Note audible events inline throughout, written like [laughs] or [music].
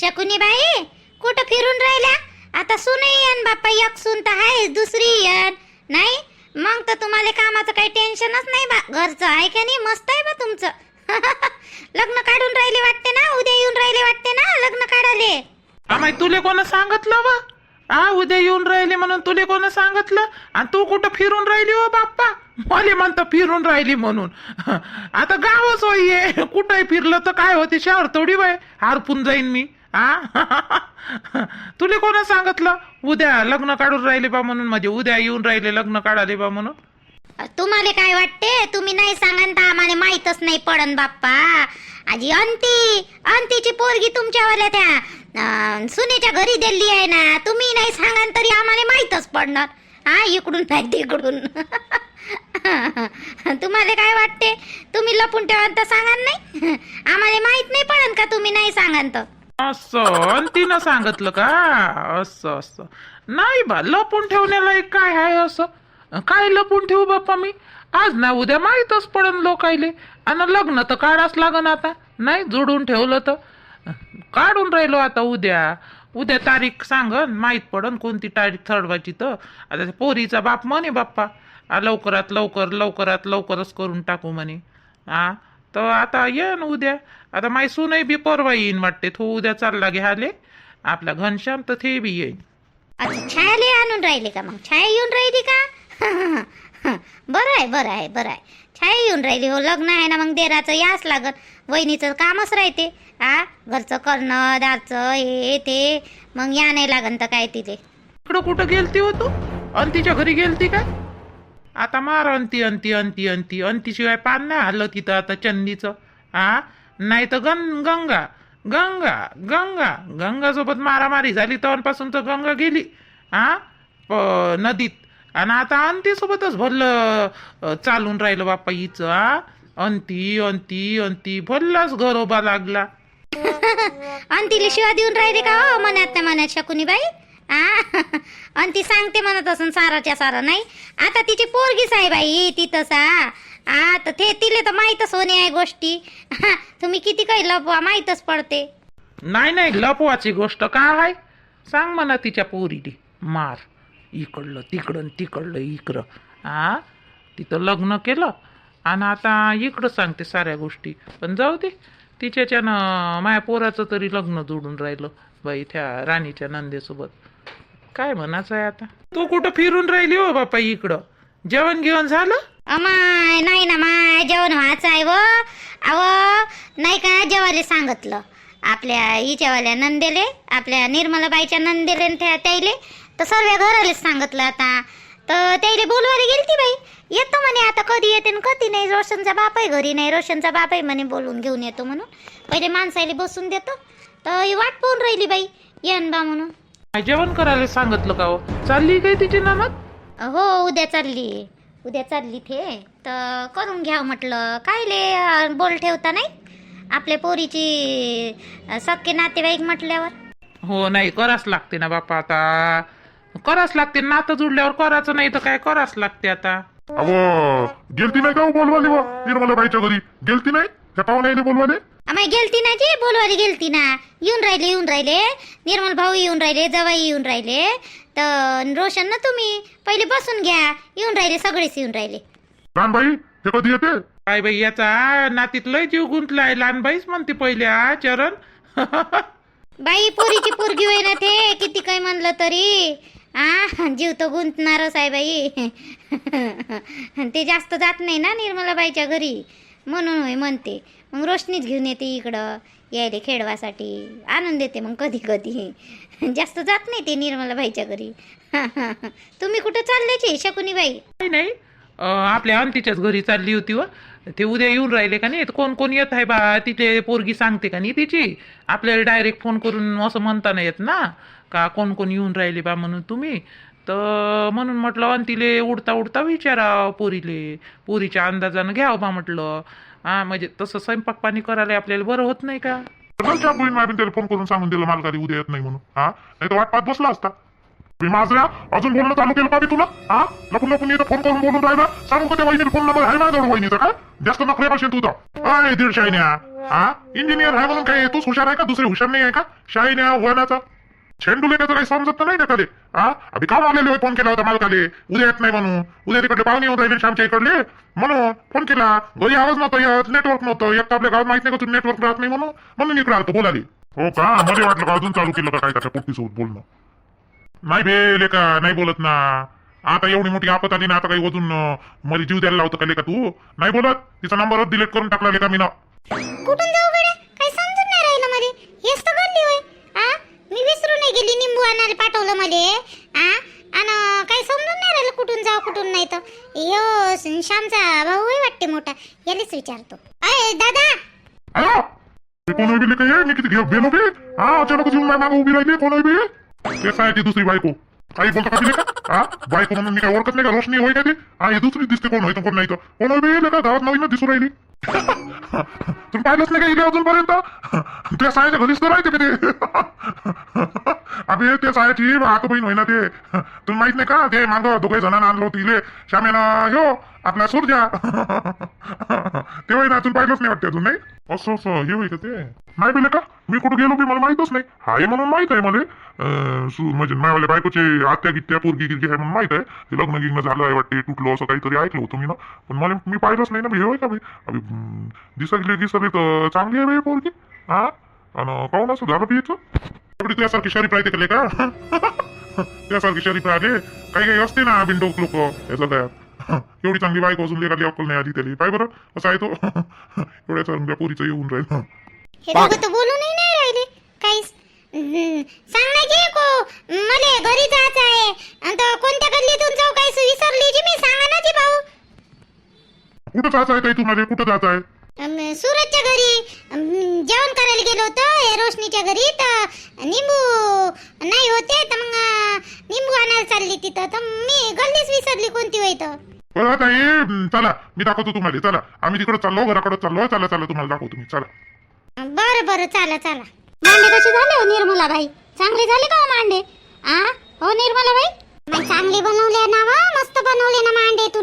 शकुनी बाई कुठं फिरून राहिल्या? आता सुनही येन बाप्पा एक सुन तर आहे दुसरी येन नाही? मग तर तुम्हाला कामाचं काही टेन्शनच नाही बा. घरचं आहे का नाही? मस्त आहे बा तुमचं. [laughs] लग्न काढून राहिले वाटते ना? उद्या येऊन राहिले वाटते ना? लग्न काढाले आम्ही तुले कोण सांगितलं बा? आ उद्या येऊन राहिले म्हणून तुले कोण सांगितलं? आणि तू कुठं फिरून राहिली हो बाप्पा? मला म्हणतं फिरून राहिली म्हणून. [laughs] आता गावच होईये. कुठंही फिरलं तर काय होते? शहर थोडी वय हारपून जाईन मी. हा तुले कोण सांगितलं? उद्या लग्न काढून राहिले बा म्हणून म्हणजे उद्या येऊन राहिले लग्न काढाले बा म्हणून. तुम्हाला काय वाटते? तुम्ही नाही सांगान तर आम्हाला माहीतच नाही पडन बाप्पा. आजी अंती अंतीची पोरगी तुमच्यावाल्या त्या सुनेच्या घरी दिली आहे ना तुम्ही नाही सांगान तरी आम्हाला माहीतच पडणार. हा इकडून नाही तिकडून. तुम्हाला काय वाटते? तुम्ही लपून ठेवान तर सांगान नाही? आम्हाला माहीत नाही पडन का तुम्ही नाही सांगान तर असं. तिनं सांगितलं का? असं असं. नाही बा लपून ठेवण्याला एक काय आहे असं? काय लपून ठेवू बाप्पा मी? आज ना उद्या माहीतच पडन लोकायले. आणि लग्न तर काढाच लागन आता. नाही जोडून ठेवलं तर. काढून राहिलो आता उद्या. उद्या तारीख सांगन माहीत पडन कोणती तारीख ठरवायची तर. आता पोरीचा बाप म्हणे बाप्पा. लवकरात लवकर लवकरात लवकरच करून टाकू म्हणे. हा तर आता ये ना उद्या. आता माय सूनही बी परवा येईन वाटते. तो उद्या चालला घ्याले आपला घनश्याम तर ते बी येईन. अच्छा छायाले आणून राहिले का मग? छाया येऊन राहिली का? [laughs] बरं आहे बरं आहे बरं आहे. छाया येऊन राहिली हो लग्न आहे ना मग देराचं याच लागत वहिनीचं कामच राहते. हा घरचं करणं दारचं हे ते. मग या नाही लागन तर काय तिथे इकडं कुठं गेलती हो तू? अंतीच्या घरी गेलती काय आता मार अंती अंती अंती अंती. अंतीशिवाय पान नाही आलं तिथं आता चंदीचं. हा नाही तर गं गंगा. गंगा गंगा. गंगासोबत मारामारी झाली तवनपासून तर गंगा गेली. हा प- नदीत. आणि आता अंतीसोबतच भरलं चालून राहिलं बाप्पा हिचं हा अंती अंती अंती. भरलाच घरोबा लागला. [laughs] आणि शिवा देऊन राहिले का हो? मनात मनात शकुनी बाई आणि ती सांगते म्हणत असून साराच्या सारा नाही? आता तिची पोरगीच आहे बाई ती तसा. आ तर ते तिले तर माहीतच होणे आहे गोष्टी. हा, तुम्ही किती काही लपवा माहीतच पडते. नाही नाही लपवाची गोष्ट काय आहे? सांग मला तिच्या पोरीने मार. इकडलं तिकडं तिकडलं इकडं. हा तिथं लग्न केलं. आणि आता इकडं सांगते साऱ्या गोष्टी. पण जाऊ दे. तिच्याच्यानं माया पोराचं तरी लग्न जोडून राहिलं. बाई त्या राणीच्या नंदेसोबत. काय म्हणायचं आहे आता? तू कुठं फिरून राहिली हो बापा इकडं? जेवण घेऊन झालं? अमाय नाही ना माय जेवण व्हायचं आहे व. अव नाही का जेवायला सांगितलं. आपल्या हिच्यावाल्या नंदेले आपल्या निर्मलाबाईच्या नंदेले न त्या त्याईले. तर सर्व घरालेच सांगितलं आता. तर त्याईले बोलवायला गेलती बाई. येतो म्हणे आता कधी येते न कधी नाही. रोशनचा बापही घरी नाही. रोशनचा बापही म्हणे बोलून घेऊन येतो म्हणून. पहिले माणसाला बसून देतो. तर ही वाट पाहून राहिली बाई येन बा म्हणून. काय जेवण करायला सांगितलं का हो? चालली काय तिची नमत हो उद्या चालली. उद्या चालली ते तर करून घ्या म्हटलं. काय ले अं, बोल ठेवता नाही? आपल्या पोरीची सख्खे नातेवाईक म्हटल्यावर. हो नाही करावंच लागते ना बापा आता. करावंच लागते नातं जुडल्यावर करायचं नाही तर काय करावंच लागते आता? अव गेलती नाही का हो बोलवाले व? निर्मला बाईच्या घरी? गेलती नाही? त्या पाहुण्याने बोलवाले? आम्ही गेलती ना जी बोलवाली गेलती ना. येऊन राहिले येऊन राहिले. निर्मल भाऊ येऊन राहिले जवाई येऊन राहिले. तर रोशन ना तुम्ही पहिले बसून घ्या. येऊन राहिले सगळेच येऊन राहिले. बाई हे कधी येते? काय बाई याचा नातीत लय जीव गुंतलाय. लहान बाईच म्हणते पहिले आ चरण. [laughs] बाई पोरीची पोरगी होय ना ते किती काय म्हणलं तरी. आ जीव तो गुंतणारच आहे बाई. [laughs] ते जास्त जात नाही ना निर्मलाबाईच्या घरी. म्हणून होय म्हणते. मग रोशनीच घेऊन येते इकडं. यायले खेळवासाठी आणून देते मग कधी कधी. जास्त जात नाही ते निर्मलाबाईच्या घरी. [laughs] तुम्ही कुठं चालल्याचे शकुनीबाई नाही. नाही आपल्या अंतीच्याच घरी चालली होती व ते उद्या येऊन राहिले का नाही? कोण कोण येत आहे बा? तिथे पोरगी सांगते का नाही तिची? आपल्याला डायरेक्ट फोन करून असं म्हणता नाही येत ना? का कोण कोण येऊन राहिले बा म्हणून तुम्ही? तर म्हणून म्हटलं आणि तिले उडता उडता विचाराव पोरीले. पोरीच्या अंदाजानं घ्यावं बा म्हटलं. हा म्हणजे तसं स्वयंपाक पाणी करायला आपल्याला बरं होत नाही का? बहीण त्याला फोन करून सांगून दिलं मालकारी उद्या येत नाही म्हणून. हा? नाही तर वाट पाहत बसला असता. मी माझ्या अजून बोलणं चालू केलं पाहिजे तुला? हा? लपून लपून इथं फोन करून बोलून राहिला. सांगू का त्या वहिनीला फोन नंबर आहे माझ्याजवळ वहिनीचा का? जास्त नखरे पाहिजे तू तर. अय दीड शाहिन्या हा? इंजिनियर आहे म्हणून काय तूच हुशार आहे का? दुसरे हुशार नाही आहे का? शाहिन्या वनाचा. झेंडू लेखाचं काही समजत नाही ना काले हा अभि काम आलेले फोन केला होता मालकाले? उद्या येत नाही म्हणून. उद्या तिकडले पाहुणे होत राहिले श्यामच्या इकडले. म्हणून फोन केला. घरी आवाज नव्हता येत नेटवर्क नव्हतं. एक तर आपल्या गावात माहीत नाही का तुम्ही नेटवर्क राहत नाही म्हणून? म्हणून इकडे आलो बोलाली हो का? मध्ये वाटलं का अजून चालू केलं का काय त्याच्या पोटीसोबत बोलणं? नाही बे लेका नाही बोलत ना. आता एवढी मोठी आपत आली ना आता काही अजून अं, मला जीव द्यायला लावतं का लेका तू? नाही बोलत? तिचा नंबरच डिलीट करून टाकला लेका मी ना कुठून जाऊ गड्या? काही समजून नाही राहिलं मध्ये हेच तर गल्ली होय. कुठे गेली? निंबू आणायला पाठवलं मले. आ? आणि काही समजून नाही राहिलं कुठून जाऊ कुठून नाही तर. यो श्यामचा भाऊ आहे वाटते मोठा. यालाच विचारतो. अय दादा! कोण होई लेका मी किती घेऊ बेलो बे हा अचानक येऊन माझ्या उभी राहिली कोण होई तेच आहे ती दुसरी बायको. काही बोलतो का ती हा बायको म्हणून मी काय ओळखत नाही का? रोशनी होय का ते? हा हे दुसरी दिसते कोण होय तर कोण नाही तर. कोण होय का गावात नवीन दिसू राहिली. तुम्ही पाहिलंच नाही का इथे अजूनपर्यंत? त्या सायाच्या घरीच तर राहते ते. अभि ते सायाची आता बहीण होईना ते. तुम्ही माहीत नाही का? ते मागं दोघे जणांना आणलो तिले इले. श्यामेनं ह्यो आपला सूर्या ते होईना अजून पाहिलंच नाही वाटते अजून नाही? असं असं हे होई का ते? नाही बिले का? मी कुठं गेलो बी मला माहितच नाही. हाय म्हणून माहीत आहे मला. म्हणजे मायावाल्या बायकोचे आत्या गित्या पोरगी गिरगी आहे म्हणून माहीत आहे. ते लग्न गिग्न झालं आहे वाटते तुटलो असं काहीतरी ऐकलं होतं मी ना. पण मला मी पाहिलंच नाही ना हे होय का भाई अबे, हम्म, दिसली तर चांगली आहे पोरगी. हा? आणि पाहून असं झालं बियचं एवढी तुझ्यासारखी शरीफ राहते का का? [laughs] त्यासारखी शरीफ आले काही काही असते ना बिंडोक लोक. याचा काय एवढी चांगली बायको अजून लेखाली अक्कल नाही आली त्याला. पाय बरं असं आहे तो. [laughs] एवढ्या चांगल्या पोरीचं येऊन राहील. बोलू नाही काहीच सांग ना की को. मले घरी जायचं आहे. आणि तो कोणत्या गल्लीतून जाऊ काही विसरली जी मी सांगा ना जी भाऊ. कुठं जायचं आहे काही तुम्हाला? कुठं जायचं आहे? अम, सूरजच्या घरी. अम, जेवण करायला गेलो होतो. हे रोशनीच्या घरी. तर निंबू नाही होते तर मग अं, निंबू आणायला चालली तिथं. तर मी गल्लीच विसरली कोणती होई तर. बरं हे हम्म, चला मी दाखवतो तुम्हाला. चला आम्ही तिकडे चाललो घराकडे चाललो. चला चला तुम्हाला दाखवतो मी. चला. बरं बरं. चला चला. मांडे कसे झाले हो निर्मला बाई चांगले झाले का हो मांडे? आ? हो निर्मला बाई नाही चांगले बनवले ना वा मस्त बनवले ना मांडे तू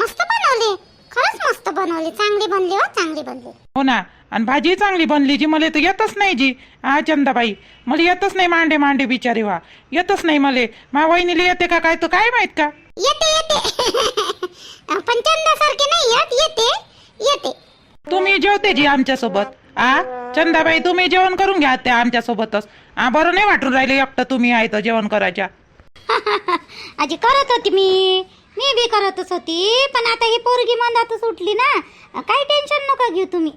मस्त बनवले. खरंच मस्त बनवले. चांगले बनले हो चांगले बनले. हो ना. आणि भाजी चांगली बनली जी मला तर येतच नाही जी. हा चंदाबाई मला येतच नाही मांडे मांडे बिचारी वा. येतच नाही मला. मा वहिनीला येते का काय तर काय माहीत का? येते येते. [laughs] पण चंदासारखे नाही येत. येते येते. तुम्ही जेवते जी आमच्यासोबत. आ? चंदाबाई तुम्ही जेवण करून घ्या त्या आमच्यासोबतच. आ बरं नाही वाटून राहिले एकटं तुम्ही आहे तर जेवण करायच्या. [laughs] आजी करत होती मी. मी बी करतच होती पण आता ही पोरगी मंदातच उठली ना. काही टेन्शन नका घेऊ तुम्ही.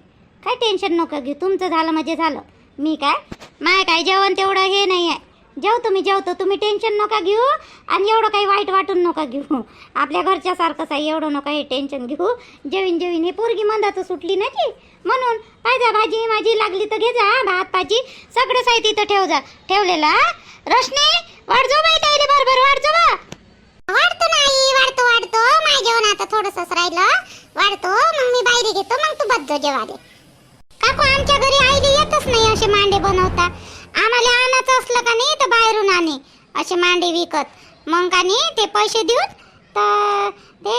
काही टेन्शन नका घेऊ. तुमचं झालं म्हणजे झालं. मी काय? माय काय जेवण तेवढं हे नाही आहे जेवतो मी जेवतो तुम्ही टेन्शन नका घेऊ आणि एवढं काही वाईट वाटून नका घेऊ. आपल्या घरच्यासारखंच आहे एवढं नका हे टेन्शन घेऊ. जेवीन जेवीन हे पोरगी मंदातच सुटली ना की म्हणून पाहिजा भाजी माझी लागली तर घे जा भात भाजी सगळं साहित्य इथं ठेव जा. ठेवलेलं रश्मी रोशनी वाढजो बाई ताईले बरोबर वाढजो बा. वाढतो नाही वाढतो वाढतो. माझ्या जेवण आता थोडंसंच राहिलं. वाढतो मग मी बाहेर घेतो मग तू बद्दो जेवाले. काकू आमच्या घरी आईली येतच नाही असे मांडे बनवता. आम्हाला आणायचं असलं का नाही तर बाहेरून आणे. असे मांडे विकत. मग का नाही ते पैसे देऊन तर ते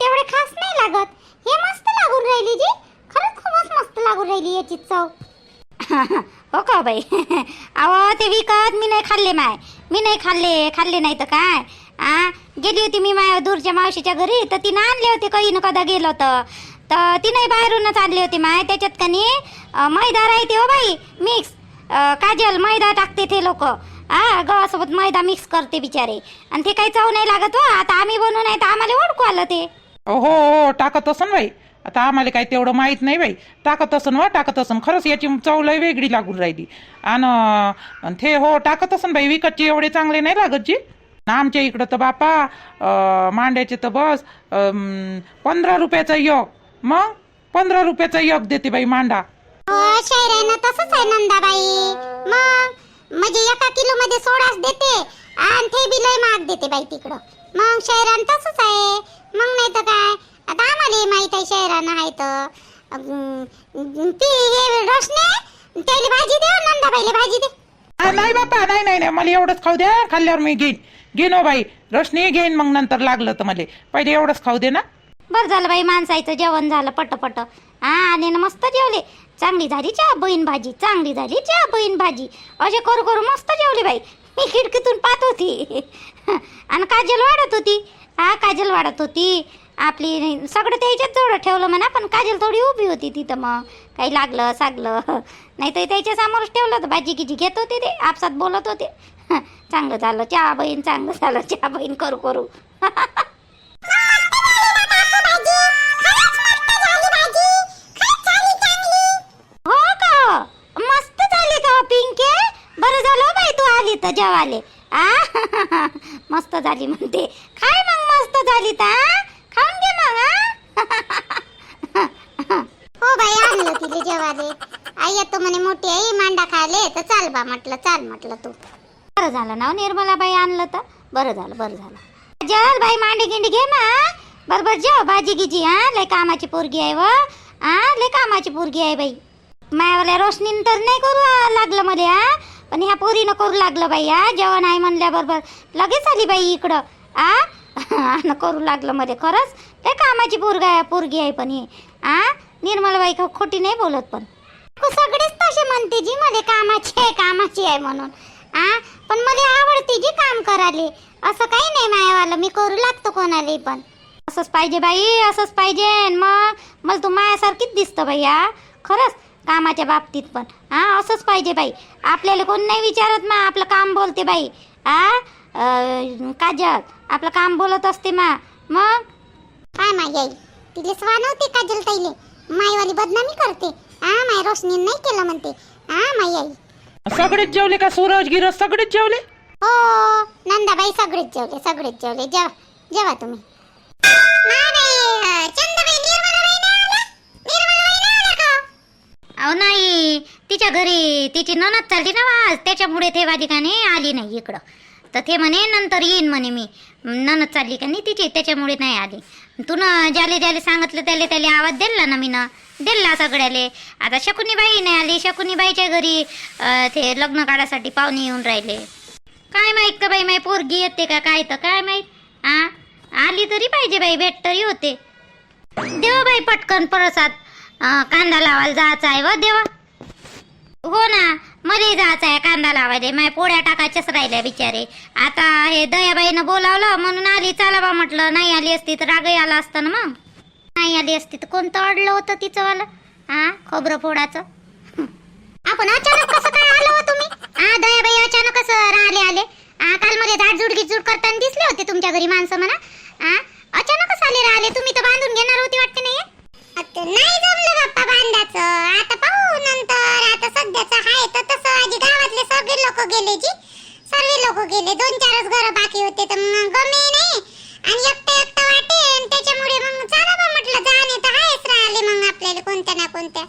तेवढे खास नाही लागत. हे मस्त लागून राहिली जी. खरंच खूपच मस्त लागून राहिली याची चव. [laughs] हो का बाई? [laughs] अहो ते विकत मी नाही खाल्ले माय. मी नाही खाल्ले खाल्ले नाही तर काय? आ? गेली होती मी माया दूरच्या मावशीच्या घरी तर तिनं आणले होते काही न कदा गेलो तर तर तिने बाहेरूनच आणले होते माय. त्याच्यात का नाही मैदा राहते हो बाई मिक्स. काजल मैदा टाकते ते लोक. हा गव्हासोबत मैदा मिक्स करते बिचारे. आणि ते काही चव नाही लागत हो. आता आम्ही बनवू नाही तर आम्हाला ओळखू आलं ते. हो हो टाकत असन बाई. आता आम्हाला काही तेवढं माहीत नाही बाई. टाकत असन वा टाकत असन. खरंच याची चव लय वेगळी लागून राहिली. आणि ते हो टाकत असन बाई. विकतचे एवढे चांगले नाही लागत जी. आमच्या इकडं तर बापा मांड्याचे तर बस पंधरा रुपयाचा योग. मग? पंधरा रुपयाचा योग देते बाई मांडा. शहरानं तसंच आहे नंदाबाई. मग म्हणजे एका किलो मध्ये सोळाच देते आणि ते बी लय महाग देते बाई तिकडं. मग शहरान तसंच आहे. मग नाही तर काय? आता आम्हाला माहीत आहे शहरानं आहे तर. ती हे रोशने त्याला भाजी दे हो, नंदाबाईला भाजी दे. नाही बापा नाही नाही नाही मला एवढंच खाऊ द्या. खाल्ल्यावर मी घेईन. घेईन हो बाई. रोशनी घेईन मग नंतर लागलं तर मला. पहिले एवढंच खाऊ दे ना. बरं झालं बाई माणसाचं जेवण झालं पट हा आणि ना मस्त जेवले. चांगली झाली चहा बहीण भाजी. चांगली झाली चहा बहीण भाजी. असे करू करू मस्त जेवली बाई. मी खिडकीतून पाहत होती. [laughs] आणि काजल वाढत होती. हा काजल वाढत होती. आपली सगळं त्याच्यात जवळ ठेवलं म्हणा पण काजल थोडी उभी होती तिथं मग. काही लागलं सागलं. [laughs] नाही तर त्याच्या समोरच ठेवलं होतं. भाजी गिजी घेत होते ते. आपसात बोलत होते. [laughs] चांगलं झालं. चहा बहीण चांगलं झालं. चहा बहीण करू करू हो का मस्त झाली का पिंके बरं झालं तर जेवाले. आ? [laughs] मस्त झाली म्हणते. काय मग मस्त झाली तर खाऊन घे मग? [laughs] हो बाई आणलं तिले जेवाले. आई येतो म्हणे मोठी आई मांडा खायले. तर चाल बा म्हटलं चाल म्हटलं तू. बरं झालं ना निर्मला बाई आणलं तर? बरं झालं बरं झालं. जेवाल बाई मांडी गिंडी घे ना बरोबर जेव भाजी गिजी हा लय कामाची पोरगी आहे व हा लय कामाची पोरगी आहे बाई. मायावाल्या रोशनीन तर नाही करू लागलं मध्ये हा पण ह्या पोरीनं करू लागलं बाई हा जेवण आहे म्हणल्याबरोबर. लगेच आली बाई इकडं. आ? न करू लागलं मध्ये खरंच. ते कामाची पोरगा आहे पोरगी आहे पण हे. आ? निर्मलबाई खोटी नाही बोलत पण. सगळेच तसे म्हणते जी मध्ये कामाची आहे कामाची आहे म्हणून. आ? पण मला आवडते जी काम करायला. असं काही नाही मायावालं मी करू लागतो कोणाला पण. असंच पाहिजे बाई असंच पाहिजे. मग मला तू मायासारखीच दिसतं बाई हा खरंच. कामाच्या बाबतीत पण. हा असंच पाहिजे बाई. आपल्याला कोण नाही विचारत मा आपलं काम बोलते बाई. हा अं, काजल आपलं काम बोलत असते मा. मग? काय माई आई? तिले स्वानवते काजल ताईले. माईवाली बदनामी करते. हा माय रोशनी नाही केलं म्हणते. हा माई आई? सगळेच जेवले का सूरज गिरज? सगळेच जेवले? हो नंदाबाई सगळेच जेवले सगळेच जेवले. जेवा जेवा तुम्ही. नाही नाही चंदाबाई निर्मलाबाई नाही आल्या निर्मलाबाई नाही आल्या का अहो नाही तिच्या घरी तिची ननद चालली ना आज त्याच्यामुळे ते वादिकाने आली नाही इकडं. तर ते म्हणे नंतर येईन म्हणे मी. ननद चालली का नाही तिची त्याच्यामुळे नाही आली. तू ना ज्याले ज्याले सांगितलं त्याले त्याले आवाज दिला ना मी ना दिला सगळ्याले. आता शकुनीबाई नाही आली शकुनीबाईच्या घरी ते लग्न काढासाठी पाहुणे येऊन राहिले. काय माहीत का बाई माई पोरगी येते का काय तर काय माहीत? आ? आली तरी पाहिजे बाई भेट तरी होते. देवा बाई पटकन प्रसाद कांदा लावायला जायचं आहे व देवा. हो ना मध्ये जायचं आहे कांदा लावायला. माझ्या पोळ्या टाकायच्याच राहिल्या बिचारे. आता हे दयाबाईनं बोलावलं म्हणून आली चला बा म्हटलं नाही आली असती तर रागही आला असतं ना मग. नाही आली असती तर कोणतं अडलं होतं तिचं वाला? हा खोबरं फोडाचं? आपण अचानक कसं काय आलो हो तुम्ही? हा दयाबाई अचानक कसं राहिले आले? हा काल मध्ये झाडझुड गिजूड करताना दिसले होते तुमच्या घरी माणसं म्हणा हा अचानकच आले राहिले तुम्ही तर बांधून घेणार होती वाटते नाही नाही जमलं बाप्पा बांधाचं आता पाहू नंतर आता सध्याचं आहे तर तसं आजी गावातले सगळे लोक गेले जी सर्व लोक गेले दोन चारच घर बाकी होते तर मग गमे नाही आणि एकटं एकटं वाटे आणि त्याच्यामुळे मग चला बा म्हटलं जाणे तर आहेच राहिले मग आपल्याला कोणत्या ना कोणत्या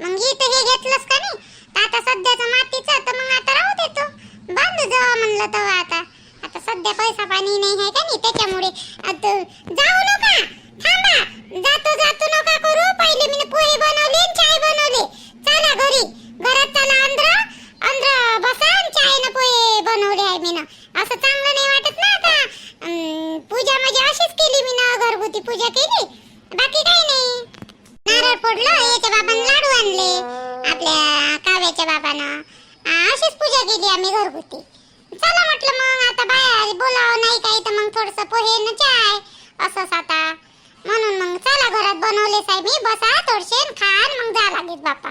मग इथं हे घेतलंच का नाही तर आता सध्याचं मातीचं तर मग आता राहू देतो बांधू जावा म्हणलं तर आता आता सध्या पैसा पाणी नाही आहे का नाही त्याच्यामुळे आता जाऊ नका थांबा जातो जातो नका करू पहिले मी पोहे बनवले आणि चाय बनवले चला घरी घरात चला अंद्र अंद्र बसा आणि चाय न पोहे बनवले आहे मी असं चांगलं नाही वाटत ना आता अं, पूजा म्हणजे अशीच केली मी ना घरगुती पूजा केली बाकी काही नाही नारळ फोडलं याच्या बाबांना लाडू आणले आपल्या काव्याच्या बाबानं आ, अशीच पूजा केली आम्ही घरगुती चला म्हटलं मग आता बाया बोलावं नाही काही तर मग थोडस पोहे न चाय असंच आता म्हणून मग चला घरात बनवले साहेब. मी बसा थोडशे खा मग जा लागेल बापा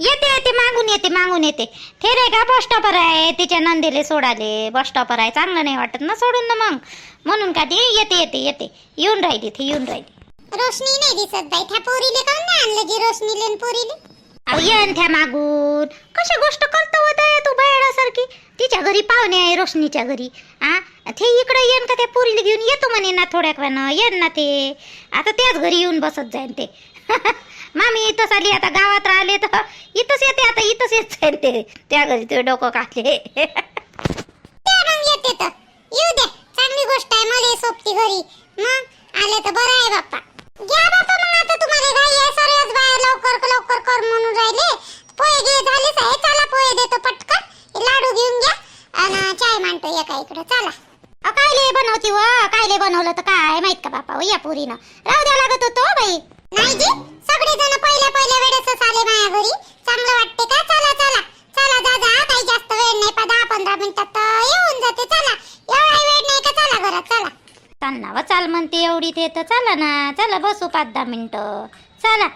येत येते येते मागून येते मागून येते. ते रे का बस स्टॉपर आहे? तिच्या नंदेले सोडाले. बस स्टॉपर आहे. चांगलं नाही वाटत ना सोडून ना मग. म्हणून का ती येते येते येते. येऊन राहिली ती येऊन राहिली. रोशनी नाही दिसत बाई. त्या पोरीले काऊन नाही आणलं जी रोशनी लेन पोरीले? अहो येन त्या मागून. कशी गोष्ट करतो होता तू बायडासारखी तिच्या घरी पाहुणे आहे रोशनीच्या घरी. आ? ते इकडे येन का त्या पोरीला घेऊन? येतो म्हणे ना थोड्या वेळानं. येन ना ते. आता त्याच घरी येऊन बसत जाईन ते. [laughs] मामी इथंच आली आता गावात राहिले तर इथंच येते आता इथंच येत जाईन ते. त्या घरी ते डोकं काढले [laughs] येते तर. येऊ द्या चांगली गोष्ट आहे मला सोबती घरी. मग आले तर बरं आहे बाप्पा. घ्या बाप्पा मग आता तुम्हाला घाई आहे सर्वच बाया लवकर लवकर कर म्हणून राहिले. पोहे घे झालेच आहे. चला पोहे देतो पटकन. हे लाडू घेऊन घ्या. आणि चाय मांडतो एका इकडे. चला. अ, कायले बनवती व कायले बनवलं तर काय? माहीत का बापा? या पुरीनं. राहू द्या लागत होतो हो बाई. नाही जी. सगळे जण पहिल्या पहिल्या वेळेसच आले माझ्या घरी. चांगलं वाटते का? चला चला. चला जा जा. काही जास्त वेळ नाही. पा दहा पंधरा मिनिटात अं, येऊन जाते. चला. एवढा वेळ नाही का? चला घरात. चला. चाल ना व चाल म्हणते एवढी ते तर चला ना चला बसू पाच दहा मिनटं. चला.